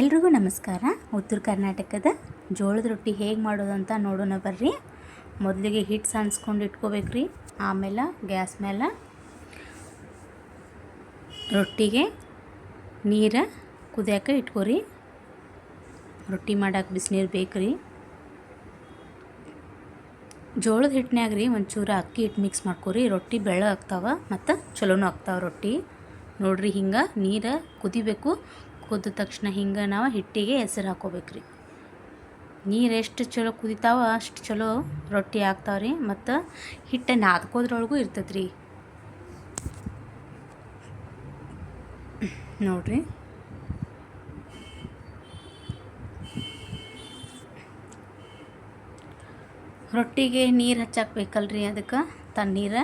ಎಲ್ರಿಗೂ ನಮಸ್ಕಾರ. ಉತ್ತರ ಕರ್ನಾಟಕದ ಜೋಳದ ರೊಟ್ಟಿ ಹೇಗೆ ಮಾಡೋದು ಅಂತ ನೋಡೋಣ ಬರ್ರಿ. ಮೊದಲಿಗೆ ಹಿಟ್ಟು ಇಟ್ಕೋಬೇಕು ರೀ ಆಮೇಲೆ ಗ್ಯಾಸ್ ಮೇಲೆ ರೊಟ್ಟಿಗೆ ನೀರು ಕುದಿಯೋಕೆ ಇಟ್ಕೋರಿ. ರೊಟ್ಟಿ ಮಾಡಕ್ಕೆ ಬಿಸಿನೀರು ಬೇಕ್ರಿ. ಜೋಳದ ಹಿಟ್ಟಿನಾಗ ರೀ ಒಂಚೂರು ಅಕ್ಕಿ ಹಿಟ್ಟು ಮಿಕ್ಸ್ ಮಾಡ್ಕೊರಿ. ರೊಟ್ಟಿ ಬೆಳ್ಳ ಆಗ್ತಾವ ಮತ್ತು ಚಲೋನೂ ಆಗ್ತಾವ ರೊಟ್ಟಿ. ನೋಡ್ರಿ ಹಿಂಗೆ ನೀರು ಕುದಿಬೇಕು. ಕುದ್ದ ತಕ್ಷಣ ಹಿಂಗೆ ನಾವು ಹಿಟ್ಟಿಗೆ ಹೆಸರು ಹಾಕೋಬೇಕ್ರಿ. ನೀರು ಎಷ್ಟು ಚಲೋ ಕುದಿತಾವ ಅಷ್ಟು ಚಲೋ ರೊಟ್ಟಿ ಆಗ್ತಾವ್ರಿ ಮತ್ತು ಹಿಟ್ಟು ನಾದ್ಕೋದ್ರೊಳಗೂ ಇರ್ತೈತೆ ರೀ ನೋಡ್ರಿ. ರೊಟ್ಟಿಗೆ ನೀರು ಹಚ್ಚಾಕ್ಬೇಕಲ್ರಿ ಅದಕ್ಕೆ ತಣ್ಣೀರು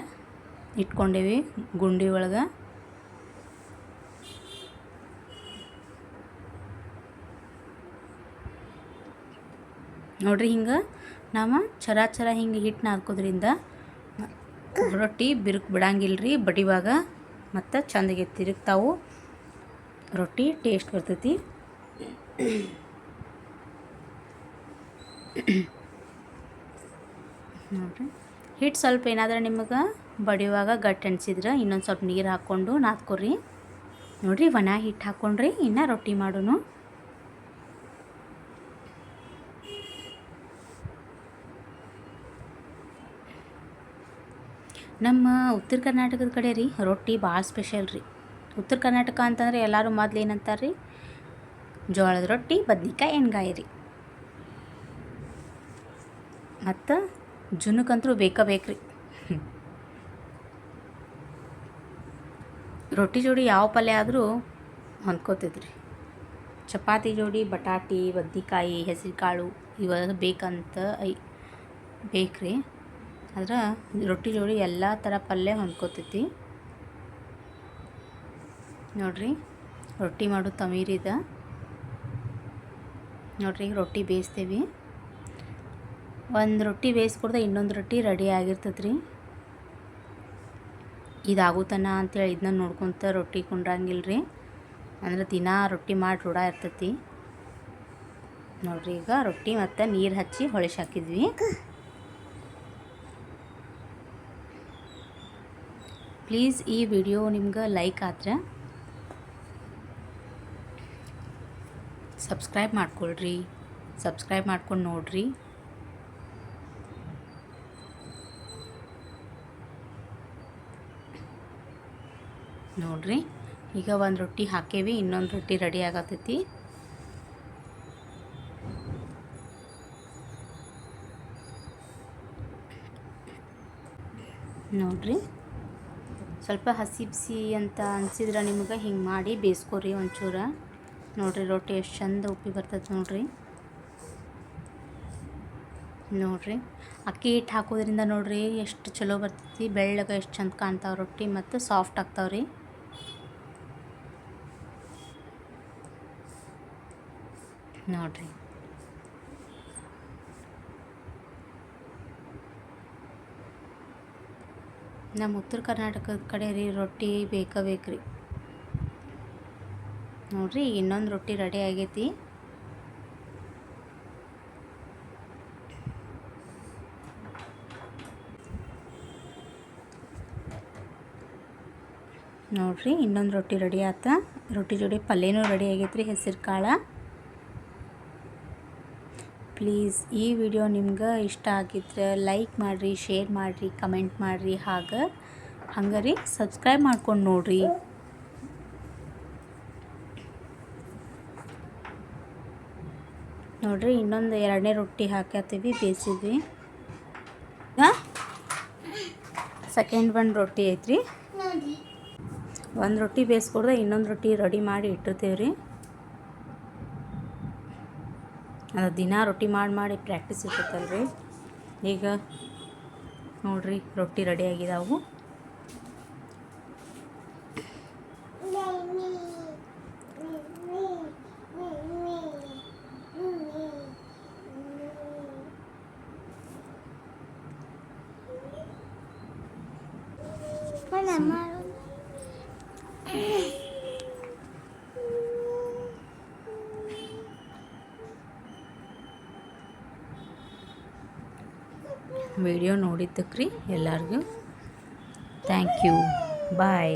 ಇಟ್ಕೊಂಡೇವಿ ಗುಂಡಿ ಒಳಗೆ. ನೋಡ್ರಿ ಹಿಂಗೆ ನಾವು ಚರ ಚರ ಹಿಂಗೆ ಹಿಟ್ಟು ನಾದ್ಕೋದ್ರಿಂದ ರೊಟ್ಟಿ ಬಿರುಕು ರೀ ಬಡಿವಾಗ ಮತ್ತು ಚಂದಗೆ ತಿರುಗ್ತಾವು. ರೊಟ್ಟಿ ಟೇಸ್ಟ್ ಬರ್ತೈತಿ. ನೋಡ್ರಿ. ಹಿಟ್ಟು ಸ್ವಲ್ಪ ಏನಾದ್ರೆ ನಿಮಗೆ ಬಡಿಯುವಾಗ ಗಟ್ಟಿ ಅನ್ಸಿದ್ರೆ ಇನ್ನೊಂದು ಸ್ವಲ್ಪ ನೀರು ಹಾಕ್ಕೊಂಡು ನಾದ್ಕೊರಿ. ನೋಡಿರಿ, ಒಣ ಹಿಟ್ಟು ಹಾಕ್ಕೊಂಡ್ರಿ ಇನ್ನು ರೊಟ್ಟಿ ಮಾಡೋನು. ನಮ್ಮ ಉತ್ತರ ಕರ್ನಾಟಕದ ಕಡೆ ರೀ ರೊಟ್ಟಿ ಭಾಳ ಸ್ಪೆಷಲ್ ರೀ. ಉತ್ತರ ಕರ್ನಾಟಕ ಅಂತಂದ್ರೆ ಎಲ್ಲರೂ ಮೊದಲು ಏನಂತಾರೆ ರೀ? ಜೋಳದ ರೊಟ್ಟಿ, ಬದ್ನಿಕಾಯಿ, ಎಣ್ಗಾಯಿ ರೀ. ಮತ್ತು ಜುನಕ್ಕಂತರೂ ಬೇಕೇ ಬೇಕ್ರಿ ರೊಟ್ಟಿ ಜೋಡಿ ಯಾವ ಪಲ್ಯ ಆದರೂ ಹೊಂದ್ಕೋತಿದ್ರಿ ರೀ ಚಪಾತಿ ಜೋಡಿ ಬಟಾಟಿ, ಬದ್ನಿಕಾಯಿ, ಹೆಸರುಕಾಳು ಇವ ಬೇಕಂತ ಐ ಬೇಕ್ರಿ. ಆದ್ರೆ ರೊಟ್ಟಿ ಜೋಡಿ ಎಲ್ಲ ಥರ ಪಲ್ಯ ಹೊಂದ್ಕೋತೈತಿ ನೋಡ್ರಿ, ರೊಟ್ಟಿ ಮಾಡೋ ತಮೀರಿದ ನೋಡ್ರಿ ರೊಟ್ಟಿ ಬೇಯಿಸ್ತೀವಿ. ಒಂದು ರೊಟ್ಟಿ ಬೇಯಿಸ್ಕೊಡ್ದೆ ಇನ್ನೊಂದು ರೊಟ್ಟಿ ರೆಡಿ ಆಗಿರ್ತೈತೆ ರೀ ಇದಾಗುತ್ತನ ಅಂತೇಳಿ ಇದನ್ನ ನೋಡ್ಕೊತ ರೊಟ್ಟಿ ಕುಂಡ್ರಂಗಿಲ್ಲ ರೀ ಅಂದ್ರೆ ದಿನಾ ರೊಟ್ಟಿ ಮಾಡಿ ರೂಢ ಇರ್ತೈತಿ. ನೋಡ್ರಿ, ಈಗ ರೊಟ್ಟಿ ಮತ್ತು ನೀರು ಹಚ್ಚಿ ಹೊಳಿಸಿ ಹಾಕಿದ್ವಿ. ಪ್ಲೀಸ್ ಈ ವಿಡಿಯೋ ನಿಮ್ಗೆ ಲೈಕ್ ಆದ್ರೆ ಸಬ್ಸ್ಕ್ರೈಬ್ ಮಾಡ್ಕೊಳ್ರಿ. ಸಬ್ಸ್ಕ್ರೈಬ್ ಮಾಡ್ಕೊಂಡು ನೋಡ್ರಿ. ನೋಡ್ರಿ, ಈಗ ಒಂದು ರೊಟ್ಟಿ ಹಾಕೇವಿ, ಇನ್ನೊಂದು ರೊಟ್ಟಿ ರೆಡಿ ಆಗತೈತಿ. ನೋಡ್ರಿ. ಸ್ವಲ್ಪ ಹಸಿ ಬಿಸಿ ಅಂತ ಅನಿಸಿದ್ರೆ ನಿಮ್ಗೆ ಹಿಂಗೆ ಮಾಡಿ ಬೇಯಿಸ್ಕೊರಿ ಒಂಚೂರು. ನೋಡ್ರಿ ರೊಟ್ಟಿ ಎಷ್ಟು ಚಂದ ಉಪ್ಪಿ ಬರ್ತದೆ ನೋಡಿರಿ. ನೋಡಿರಿ, ಅಕ್ಕಿ ಹಿಟ್ಟು ಹಾಕೋದ್ರಿಂದ ನೋಡಿರಿ ಎಷ್ಟು ಚಲೋ ಬರ್ತೈತಿ. ಬೆಳ್ಳಗೆ ಎಷ್ಟು ಚಂದ ಕಾಣ್ತಾವೆ ರೊಟ್ಟಿ ಮತ್ತು ಸಾಫ್ಟ್ ಆಗ್ತಾವ್ರಿ. ನೋಡ್ರಿ. ನಮ್ಮ ಉತ್ತರ ಕರ್ನಾಟಕದ ಕಡೆ ರೀ ರೊಟ್ಟಿ ಬೇಕೇ ಬೇಕ್ರಿ. ನೋಡ್ರಿ ಇನ್ನೊಂದು ರೊಟ್ಟಿ ರೆಡಿ ಆಗೈತಿ. ನೋಡ್ರಿ ಇನ್ನೊಂದು ರೊಟ್ಟಿ ರೆಡಿ ಆತ. ರೊಟ್ಟಿ ಜೋಡಿ ಪಲ್ಯನೂ ರೆಡಿ ಆಗೈತ್ರಿ ಹೆಸರು ಕಾಳು. ಪ್ಲೀಸ್ ಈ ವಿಡಿಯೋ ನಿಮ್ಗೆ ಇಷ್ಟ ಆಗಿದ್ರೆ ಲೈಕ್ ಮಾಡಿರಿ, ಶೇರ್ ಮಾಡಿರಿ, ಕಮೆಂಟ್ ಮಾಡಿರಿ. ಹಾಗೆ ಹಂಗೆ ರೀ ಸಬ್ಸ್ಕ್ರೈಬ್ ಮಾಡ್ಕೊಂಡು ನೋಡಿರಿ. ನೋಡಿರಿ ಇನ್ನೊಂದು ಎರಡನೇ ರೊಟ್ಟಿ ಹಾಕತ್ತೀವಿ ಬೇಯಿಸಿದ್ವಿ ಸೆಕೆಂಡ್ ಒಂದು ರೊಟ್ಟಿ ಐತ್ರಿ. ಒಂದು ರೊಟ್ಟಿ ಬೇಯಿಸ್ಕೊಡ್ದೆ ಇನ್ನೊಂದು ರೊಟ್ಟಿ ರೆಡಿ ಮಾಡಿ ಇಟ್ಟಿರ್ತೀವಿ ರೀ ಅದು ದಿನ ರೊಟ್ಟಿ ಮಾಡಿ ಮಾಡಿ ಪ್ರಾಕ್ಟೀಸ್ ಇರ್ತೈತಲ್ರಿ ಈಗ ನೋಡಿರಿ ರೊಟ್ಟಿ ರೆಡಿ ಆಗಿದಾವು Mama. ವಿಡಿಯೋ ನೋಡಿದ್ದಕ್ಕೆ ರೀ ಎಲ್ಲರಿಗೂ. Thank you bye